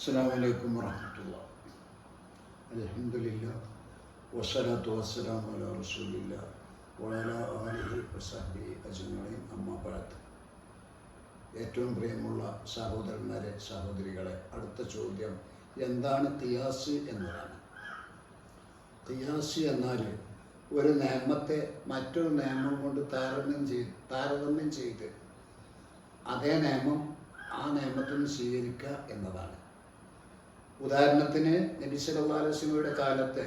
അസ്സാം വലൈക്കും വറഹമത്തുള്ള അലഹമില്ല വസ്സലാത്തു വസ്സലാം അല റസൂലില്ല വഅല ആലിഹി വസഹബി അജ്മഈൻ. അമ്മ ബഅദ്. ഏറ്റവും പ്രിയമുള്ള സഹോദരന്മാരെ സഹോദരികളെ അടുത്ത ചോദ്യം എന്താണ് തിയാസ് എന്നതാണ്. തിയാസ് എന്നാൽ ഒരു നിയമത്തെ മറ്റൊരു നിയമം കൊണ്ട് താരതമ്യം ചെയ്ത് താരതമ്യം ചെയ്ത് അതേ നിയമം ആ നിയമത്തിന് സ്വീകരിക്കുക എന്നതാണ്. ഉദാഹരണത്തിന് നബി സല്ലല്ലാഹു അലൈഹി വസല്ലമയുടെ കാലത്ത്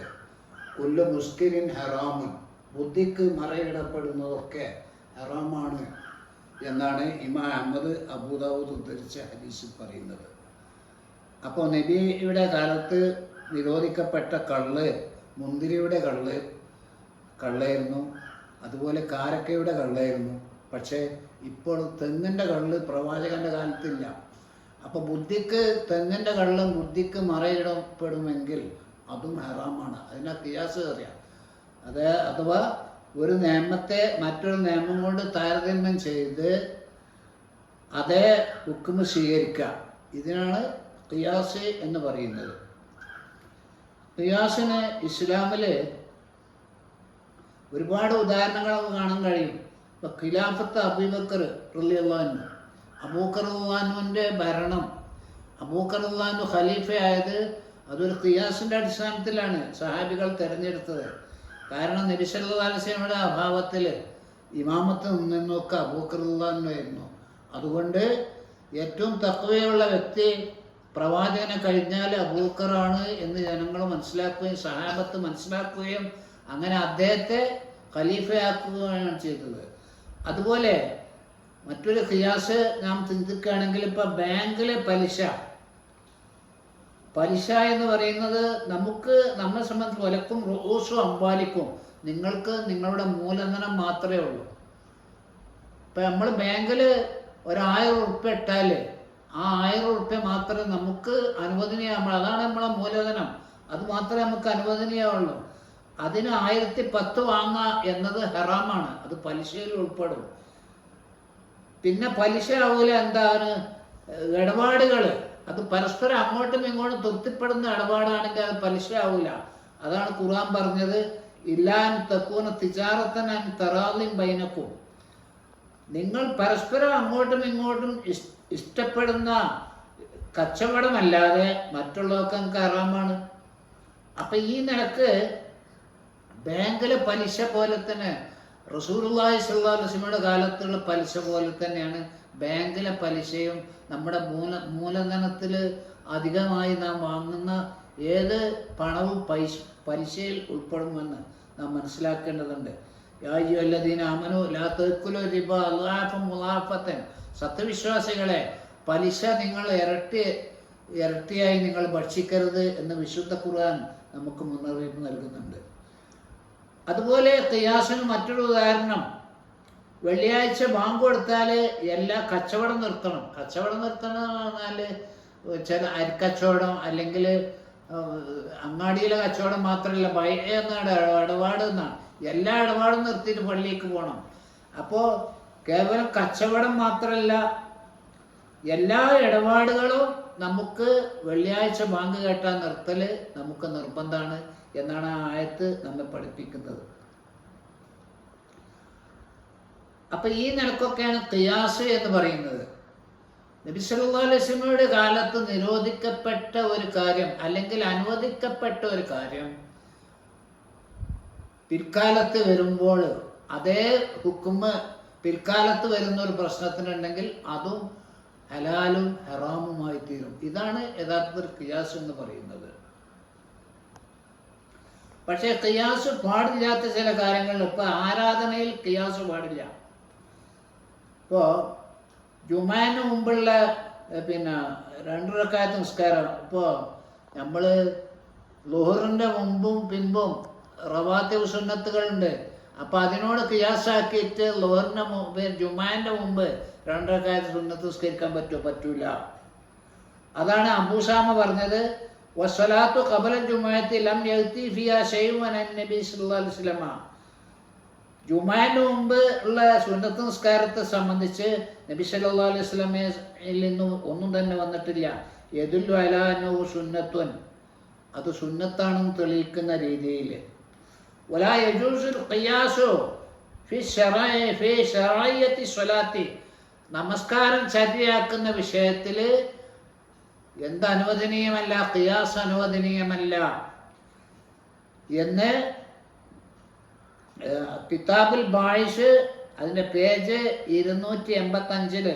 കുല്ലു മുസ്കിരിൻ ഹറാമുൻ ബുദ്ധിക്ക് മറയിടപ്പെടുന്നതൊക്കെ ഹറാമാണ് എന്നാണ് ഇമാം അഹമ്മദ് അബൂദാവൂദ് ഉദ്ധരിച്ച ഹദീസിൽ പറയുന്നത്. അപ്പോൾ നബിയുടെ കാലത്ത് നിരോധിക്കപ്പെട്ട കള്ള് മുന്തിരിയുടെ കള്ള് കള്ളായിരുന്നു അതുപോലെ കാരക്കയുടെ കള്ളായിരുന്നു. പക്ഷേ ഇപ്പോൾ തെങ്ങിന്റെ കള്ള് പ്രവാചകന്റെ കാലത്തില്ല. അപ്പോൾ ബുദ്ധിക്ക് തെങ്ങിന്റെ കള്ളം ബുദ്ധിക്ക് മറയിടപ്പെടുമെങ്കിൽ അതും ഹറാമാണ്. അതിനെ കിയാസ് അറിയാം അത് അഥവാ ഒരു നിയമത്തെ മറ്റൊരു നിയമം കൊണ്ട് താരതമ്യം ചെയ്ത് അതേ ഹുക്കുമ് സ്വീകരിക്കുക. ഇതിനാണ് കിയാസ് എന്ന് പറയുന്നത്. കിയാസിന് ഇസ്ലാമിൽ ഒരുപാട് ഉദാഹരണങ്ങൾ നമുക്ക് കാണാൻ കഴിയും. ഇപ്പൊ ഖിലാഫത്ത് അബിബക്കർ റലിയല്ലാനു അബൂക്കർ അള്ളാനുവിന്റെ ഭരണം. അബൂക്കർ അള്ളാനു ഖലീഫയായത് അതൊരു ഖിയാസിന്റെ അടിസ്ഥാനത്തിലാണ് സഹാബികൾ തിരഞ്ഞെടുത്തത്. കാരണം നിരിശല്ലാസ്യയുടെ അഭാവത്തിൽ ഇമാമത്ത് നിന്നൊക്കെ അബൂക്കർ അള്ളാനുമായിരുന്നു അതുകൊണ്ട് ഏറ്റവും തക്കവയുള്ള വ്യക്തി പ്രവാചകനെ കഴിഞ്ഞാൽ അബൂക്കറാണ് എന്ന് ജനങ്ങൾ മനസ്സിലാക്കുകയും സഹാബത്ത് മനസ്സിലാക്കുകയും അങ്ങനെ അദ്ദേഹത്തെ ഖലീഫയാക്കുകയാണ് ചെയ്തത്. അതുപോലെ മറ്റൊരു ഖിയാസ് നാം ചിന്തിക്കുകയാണെങ്കിൽ ഇപ്പം ബാങ്കിലെ പലിശ. പലിശ എന്ന് പറയുന്നത് നമുക്ക് നമ്മെ സംബന്ധിച്ച് ഒലക്കും റോസും അമ്പാലിക്കും നിങ്ങൾക്ക് നിങ്ങളുടെ മൂലധനം മാത്രമേ ഉള്ളൂ. ഇപ്പം നമ്മൾ ബാങ്കിൽ ഒരായിരം ഉറുപ്പ്യ ഇട്ടാൽ ആ ആയിരം ഉറുപ്പ്യ മാത്രമേ നമുക്ക് അനുവദനീയമാണ് അതാണ് നമ്മളെ മൂലധനം. അത് മാത്രമേ നമുക്ക് അനുവദനീയമുള്ളൂ അതിന് ആയിരത്തി പത്ത് വാങ്ങുക എന്നത് ഹെറാമാണ്. അത് പലിശയിൽ ഉൾപ്പെടും. പിന്നെ പലിശ ആവൂല എന്താണ്? ഇടപാടുകൾ അത് പരസ്പരം അങ്ങോട്ടും ഇങ്ങോട്ടും തൃപ്തിപ്പെടുന്ന ഇടപാടാണെങ്കിൽ അത് പലിശ ആവൂല അതാണ് ഖുർആൻ പറഞ്ഞത് ഇല്ലാൻ തക്കൂന തിജാറത്തൻ തെറാലിം ബൈനക്കും. നിങ്ങൾ പരസ്പരം അങ്ങോട്ടും ഇങ്ങോട്ടും ഇഷ്- ഇഷ്ടപ്പെടുന്ന കച്ചവടമല്ലാതെ മറ്റുള്ളവർക്ക് നമുക്ക് അറാമാണ് അപ്പൊ ഈ നിലയ്ക്ക് ബാങ്കിലെ പലിശ പോലെ തന്നെ അലൈഹി വസല്ലമയുടെ കാലത്തുള്ള പലിശ പോലെ തന്നെയാണ് ബാങ്കിലെ പലിശയും നമ്മുടെ മൂല മൂലധനത്തിൽ അധികമായി നാം വാങ്ങുന്ന ഏത് പണവും പൈസ പലിശയിൽ ഉൾപ്പെടുമെന്ന് നാം മനസ്സിലാക്കേണ്ടതുണ്ട്. യാജിയല്ലദീന അമനു ലാ തേക്കുലോ റിബ അള്ളാഫം മുലാഫത്തൻ. സത്യവിശ്വാസികളെ പലിശ നിങ്ങൾ ഇരട്ടി ഇരട്ടിയായി നിങ്ങൾ ഭക്ഷിക്കരുത് എന്ന് വിശുദ്ധ ഖുർആൻ നമുക്ക് മുന്നറിയിപ്പ് നൽകുന്നുണ്ട്. അതുപോലെ ഖിയാസിന് മറ്റൊരു ഉദാഹരണം. വെള്ളിയാഴ്ച ബാങ്ക് കൊടുത്താൽ എല്ലാ കച്ചവടം നിർത്തണം. കച്ചവടം നിർത്തണം എന്ന് പറഞ്ഞാൽ ചില അരിക്കച്ചവടം അല്ലെങ്കിൽ അങ്ങാടിയിലെ കച്ചവടം മാത്രമല്ല ബൈ എന്നാണ് ഇടപാട് എന്നാണ്. എല്ലാ ഇടപാടും നിർത്തിയിട്ട് പള്ളിക്ക് പോകണം അപ്പോൾ കേവലം കച്ചവടം മാത്രമല്ല എല്ലാ ഇടപാടുകളും നമുക്ക് വെള്ളിയാഴ്ച ബാങ്ക് കേട്ടാൽ നിർത്തൽ നമുക്ക് നിർബന്ധമാണ് എന്നാണ് ആ ആയത്ത് നമ്മെ പഠിപ്പിക്കുന്നത്. അപ്പൊ ഈ നിലക്കൊക്കെയാണ് തിയാസ് എന്ന് പറയുന്നത്. നബി കാലത്ത് നിരോധിക്കപ്പെട്ട ഒരു കാര്യം അല്ലെങ്കിൽ അനുവദിക്കപ്പെട്ട ഒരു കാര്യം പിൽക്കാലത്ത് വരുമ്പോൾ അതേ ഹുക്കുമ് പിൽക്കാലത്ത് വരുന്ന ഒരു പ്രശ്നത്തിനുണ്ടെങ്കിൽ അതും ഹലാലും ഹറാമുമായി തീരും. ഇതാണ് യഥാർത്ഥത്തിൽ കിയാസ് എന്ന് പറയുന്നത്. പക്ഷേ ഖിയാസ് പാടില്ലാത്ത ചില കാര്യങ്ങൾ ഇപ്പൊ ആരാധനയിൽ ഖിയാസ് പാടില്ല. ഇപ്പോൾ ജുമാന് മുമ്പുള്ള പിന്നെ രണ്ടു റക്കായത്ത് നിസ്കാരം. ഇപ്പോൾ നമ്മൾ ലുഹറിന്റെ മുമ്പും പിൻപും റവാത്തി സുന്നത്തുകളുണ്ട്. അപ്പം അതിനോട് കിയാസാക്കിയിട്ട് ലുഹറിന്റെ മുമ്പ് ജുമാന്റെ മുമ്പ് രണ്ടരക്കാലത്ത് സുന്നത്ത് നിസ്കരിക്കാൻ പറ്റുമോ പറ്റൂല. അതാണ് അബൂസാമ പറഞ്ഞത് വസ്വലാത്തു കബല ജുമായത്തി ലം യഹ്തി ഫിയ ഷെയ്വൻ നബി സല്ലല്ലാഹു അലൈഹി വസല്ലമ ജുമാന് മുമ്പ് ഉള്ള സുന്നത്ത് നിസ്കാരത്തെ സംബന്ധിച്ച് നബി സല്ലല്ലാഹു അലൈഹി വസല്ലമയിൽ നിന്ന് ഒന്നും തന്നെ വന്നിട്ടില്ല യദുല്ലു അലാനോ സുന്നത്വൻ അത് സുന്നത്താണെന്ന് തെളിയിക്കുന്ന രീതിയിൽ ولا يجوز القياس في الشرائع في شرعية الصلاة നമസ്കാരം ചര്യയാക്കുന്ന വിഷയത്തിൽ എന്ത് അനുവദനീയമല്ല ഖിയാസ് അനുവദനീയമല്ല എന്ന് കിതാബിൽ ബായിഷ് അതിന്റെ പേജ് ഇരുന്നൂറ്റി എൺപത്തഞ്ചിൽ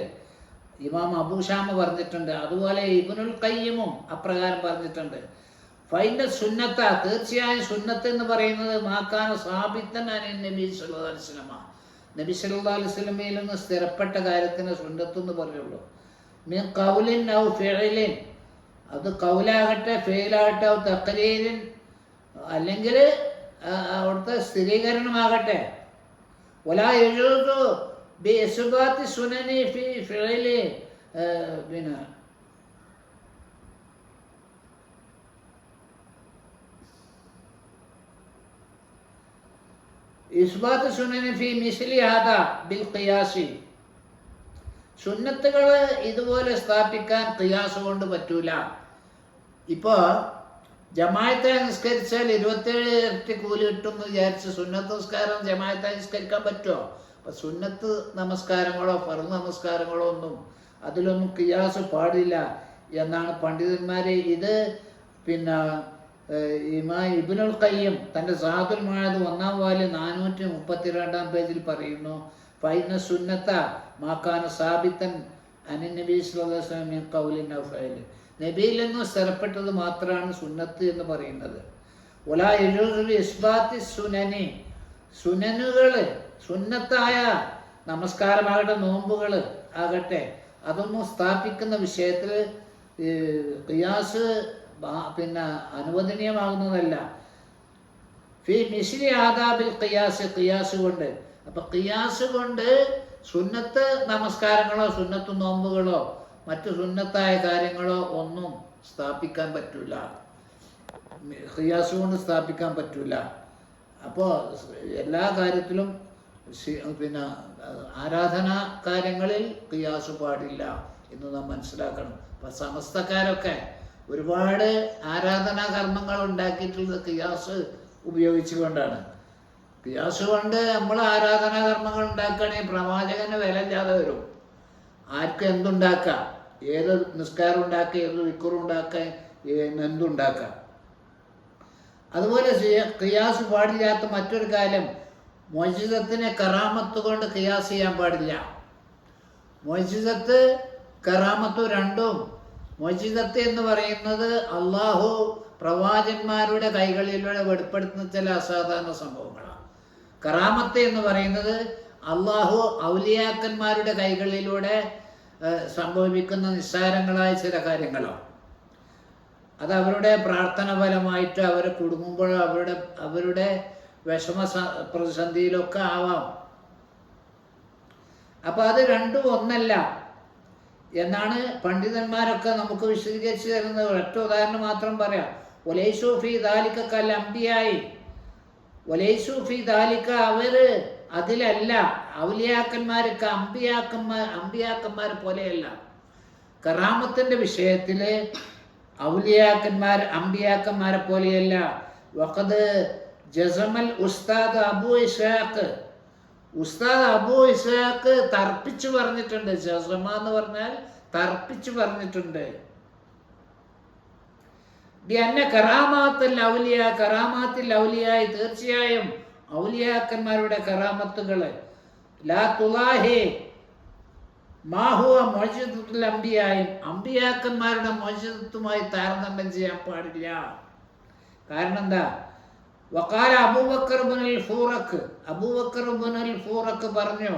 ഇമാം അബൂഷാമ പറഞ്ഞിട്ടുണ്ട്. അതുപോലെ ഇബുനുൽ കയ്യമും അപ്രകാരം പറഞ്ഞിട്ടുണ്ട്. ഫൈന്റെ സുന്നത്ത തീർച്ചയായും സുന്നത്ത് എന്ന് പറയുന്നത് മാക്കാൻ സാബിത്തൻ അനി നബി സല്ലല്ലാഹു അലൈഹി വസല്ലമ. നബി സല്ലല്ലാഹു അലൈഹി വസല്ലമയിൽ നിന്ന് സ്ഥിരപ്പെട്ട കാര്യത്തിന് സുന്നത്ത് എന്ന് പറയുള്ളൂ. മീൻ കൗലിൻ ഔ ഫിഅലിൻ അത് കൗലാകട്ടെ ഫെയിലാകട്ടെ ഔ തഖരീരിൻ അല്ലെങ്കിൽ അവിടുത്തെ സ്ഥിരീകരണമാകട്ടെ ولا يجوز بإثبات سنن في فعل آه، بنا إثبات سنن في مثل هذا بالقياس സുന്നത്തുകൾ ഇതുപോലെ സ്ഥാപിക്കാൻ ഖിയാസ് കൊണ്ട് പറ്റൂല. ഇപ്പോൾ ജമായത്തെ നിസ്കരിച്ചാൽ ഇരുപത്തേഴ് ഇരട്ടി കൂലി കിട്ടും എന്ന് വിചാരിച്ച് സുന്നത്ത് നമസ്കാരം ജമായത്തെ നിസ്കരിക്കാൻ പറ്റുമോ അപ്പം സുന്നത്ത് നമസ്കാരങ്ങളോ ഫറു നമസ്കാരങ്ങളോ ഒന്നും അതിലൊന്നും കിയാസ് പാടില്ല എന്നാണ് പണ്ഡിതന്മാർ ഇത് പിന്നെ ഇമാ ഇബിനുൽ കയ്യം തന്റെ സാധുരമായത് ഒന്നാം വാൽ നാനൂറ്റി മുപ്പത്തിരണ്ടാം പേജിൽ പറയുന്നു. ഫൈന സുന്നത്ത മാക്കാന സാബിത്തൻ അനി നബി സ്വലം കൗലിൻ ഫൈൽ നബിയിൽ നിന്ന് സ്ഥലപ്പെട്ടത് മാത്രമാണ് സുന്നത്ത് എന്ന് പറയുന്നത്. ഒലാ യജൂസുൽ ഇസ്ബാത്തി സുനനി സുനനുകൾ സുന്നത്തായ നമസ്കാരമാകട്ടെ നോമ്പുകൾ ആകട്ടെ അതൊന്നും സ്ഥാപിക്കുന്ന വിഷയത്തിൽ ബാ- പിന്നെ അനുവദനീയമാകുന്നതല്ല. ഫി മിശ്രി ആദാബിൽ ഖിയാസ് ഖിയാസ് കൊണ്ട് അപ്പൊ കിയാസ് കൊണ്ട് സുന്നത്ത് നമസ്കാരങ്ങളോ സുന്നത്ത് നോമ്പുകളോ മറ്റു സുന്നത്തായ കാര്യങ്ങളോ ഒന്നും സ്ഥാപിക്കാൻ പറ്റൂല. ഖിയാസ് കൊണ്ട് സ്ഥാപിക്കാൻ പറ്റൂല. അപ്പോൾ എല്ലാ കാര്യത്തിലും പിന്നെ ആരാധനാ കാര്യങ്ങളിൽ ഖിയാസ് പാടില്ല എന്ന് നാം മനസ്സിലാക്കണം. അപ്പം സമസ്തക്കാരൊക്കെ ഒരുപാട് ആരാധനാ കർമ്മങ്ങൾ ഉണ്ടാക്കിയിട്ടുള്ളത് ഖിയാസ് ഉപയോഗിച്ചുകൊണ്ടാണ്. ഖിയാസ് കൊണ്ട് നമ്മൾ ആരാധനാ കർമ്മങ്ങൾ ഉണ്ടാക്കുകയാണെങ്കിൽ പ്രവാചകന് വില ഇല്ലാതെ വരും. ആർക്കും എന്തുണ്ടാക്കാം ഏത് നിസ്കാരം ഉണ്ടാക്കുക? ഏത് വിക്കുറും ഉണ്ടാക്കുക? എന്തുണ്ടാക്കാം അതുപോലെ ഖിയാസ് പാടില്ലാത്ത മറ്റൊരു കാര്യം മോചിതത്തിനെ കറാമത്ത് കൊണ്ട് ഖിയാസ് ചെയ്യാൻ പാടില്ല. മോചിതത്ത് കറാമത്ത് രണ്ടും. മോചിതത്ത് എന്ന് പറയുന്നത് അള്ളാഹു പ്രവാചന്മാരുടെ കൈകളിലൂടെ വെളിപ്പെടുത്തുന്ന ചില അസാധാരണ സംഭവങ്ങളാണ്. കറാമത്ത് എന്ന് പറയുന്നത് അള്ളാഹു ഔലിയാക്കന്മാരുടെ കൈകളിലൂടെ സംഭവിക്കുന്ന നിസ്സാരങ്ങളായ ചില കാര്യങ്ങളാണ്. അത് അവരുടെ പ്രാർത്ഥന ഫലമായിട്ട് അവർ കുടുങ്ങുമ്പോഴോ അവരുടെ അവരുടെ വിഷമ പ്രതിസന്ധിയിലൊക്കെ ആവാം. അപ്പൊ അത് രണ്ടും ഒന്നല്ല. എന്നാണ് പണ്ഡിതന്മാരൊക്കെ നമുക്ക് വിശദീകരിച്ചു തരുന്നത്. ഒറ്റ ഉദാഹരണം മാത്രം പറയാം. ഒലൈസോഫി ദാലിക്കൽ അമ്പിയായി ഒലൈസൂഫി ദാലിക്ക അവർ അതിലല്ല ഔലിയാക്കന്മാർക്ക് അമ്പിയാക്കന്മാർ അമ്പിയാക്കന്മാർ പോലെയല്ല. കറാമത്തിന്റെ വിഷയത്തിൽ ഔലിയാക്കന്മാർ അമ്പിയാക്കന്മാരെ പോലെയല്ല. വഖദ് ജസമൽ ഉസ്താദ് അബു ഇഷാഖ് ഉസ്താദ് അബു ഇഷാഖ് തർപ്പിച്ചു പറഞ്ഞിട്ടുണ്ട്. ജസമ എന്ന് പറഞ്ഞാൽ തർപ്പിച്ചു പറഞ്ഞിട്ടുണ്ട്. ബിഅന്ന കറാമാത്തൽ ഔലിയ കറാമാത്തിൽ ഔലിയായി തീർച്ചയായും ഔലിയാക്കന്മാരുടെ കറാമത്തുകൾ ലാ തുലാഹേ മാഹുവ മോചിതത്തിൽ അമ്പിയായും അമ്പിയാക്കന്മാരുടെ മോചിതത്വമായി താരതമ്യം ചെയ്യാൻ പാടില്ല. കാരണം എന്താ? വക്കാല അബൂബക്കർ ബുനൽ ഫൂറക്ക് അബൂബക്കർ ബുനൽ ഫൂറക്ക് പറഞ്ഞു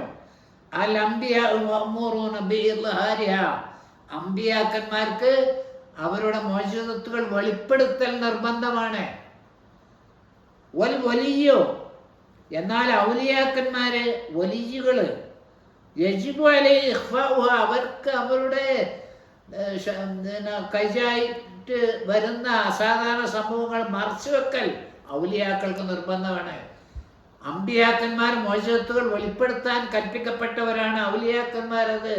അൽ ബിഇദ്ഹാരിഹ. അമ്പിയാക്കന്മാർക്ക് അവരുടെ മോശത്വത്തുകൾ വെളിപ്പെടുത്തൽ നിർബന്ധമാണ്. വലിയോ? എന്നാൽ ഔലിയാക്കന്മാര് വലിയുകൾ അവർക്ക് അവരുടെ കൈചായിട്ട് വരുന്ന അസാധാരണ സംഭവങ്ങൾ മറച്ചു വെക്കൽ ഔലിയാക്കൾക്ക് നിർബന്ധമാണ്. അമ്പിയാക്കന്മാർ മോചത്തുകൾ വെളിപ്പെടുത്താൻ കൽപ്പിക്കപ്പെട്ടവരാണ് ഔലിയാക്കന്മാരത്.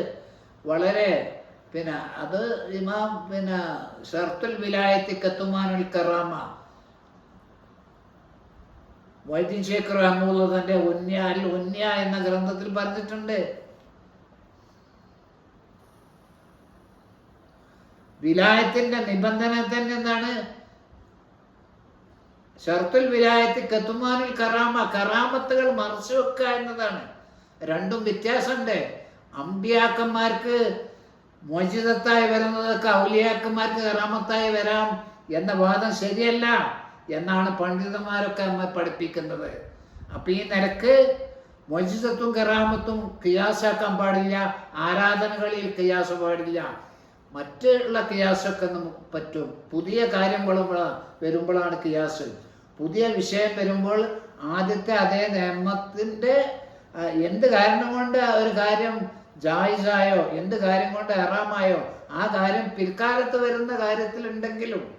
വളരെ പിന്നെ അത് ഇമാം പിന്നെ ഷർത്തുൽ വിലായത്തി കത്തുമാനുൽ കറാമ. വൈദ്യൻ ശേഖർ അഹമ്മദ് തന്റെ ഉന്യ അൽ ഉന്യ എന്ന ഗ്രന്ഥത്തിൽ പറഞ്ഞിട്ടുണ്ട്. വിലായത്തിന്റെ നിബന്ധന തന്നെ എന്താണ് ഷർത്തുൽ വിലായത്ത് കത്തുമാനിൽ കറാമ കറാമത്തുകൾ മറച്ചു വെക്കുക എന്നതാണ്. രണ്ടും വ്യത്യാസമുണ്ട്. അമ്പിയാക്കന്മാർക്ക് മോചിതത്തായി വരുന്നത് ഔലിയാക്കന്മാർക്ക് കറാമത്തായി വരാം എന്ന വാദം ശരിയല്ല എന്നാണ് പണ്ഡിതന്മാരൊക്കെ നമ്മെ പഠിപ്പിക്കുന്നത്. അപ്പൊ ഈ നിലയ്ക്ക് മോചിതത്വം കറാമത്തും കിയാസാക്കാൻ പാടില്ല ആരാധനകളിൽ കിയാസ പാടില്ല. മറ്റുള്ള കിയാസൊക്കെ നമുക്ക് പറ്റും. പുതിയ കാര്യം വരുമ്പോഴാണ് കിയാസ്. പുതിയ വിഷയം വരുമ്പോൾ ആദ്യത്തെ അതേ നിയമത്തിന്റെ എന്ത് കാരണം കൊണ്ട് ഒരു കാര്യം ജായിസായോ? എന്ത് കാര്യം കൊണ്ട് ഹറാമായോ? ആ കാര്യം പിൽക്കാലത്ത് വരുന്ന കാര്യത്തിലുണ്ടെങ്കിലും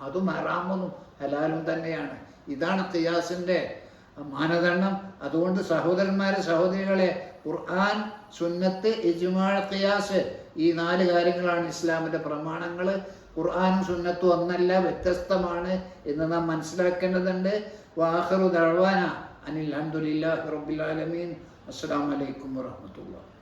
അതും ഹറാമും ഹലാലും തന്നെയാണ്. ഇതാണ് തിയാസിന്റെ മാനദണ്ഡം. അതുകൊണ്ട് സഹോദരന്മാരെ സഹോദരികളെ ഖുർആൻ സുന്നത്ത് ഇജ്മാൾ ഖിയാസ് ഈ നാല് കാര്യങ്ങളാണ് ഇസ്ലാമിന്റെ പ്രമാണങ്ങൾ ഖുർആനും സുന്നത്തും ഒന്നല്ല വ്യത്യസ്തമാണ് എന്ന് നാം മനസ്സിലാക്കേണ്ടതുണ്ട്. വാഹറു ദഴവാന അനിൽ റബ്ബിൽ ആലമീൻ. അസ്സലാമു അലൈക്കും വറഹ്മത്തുള്ളാഹി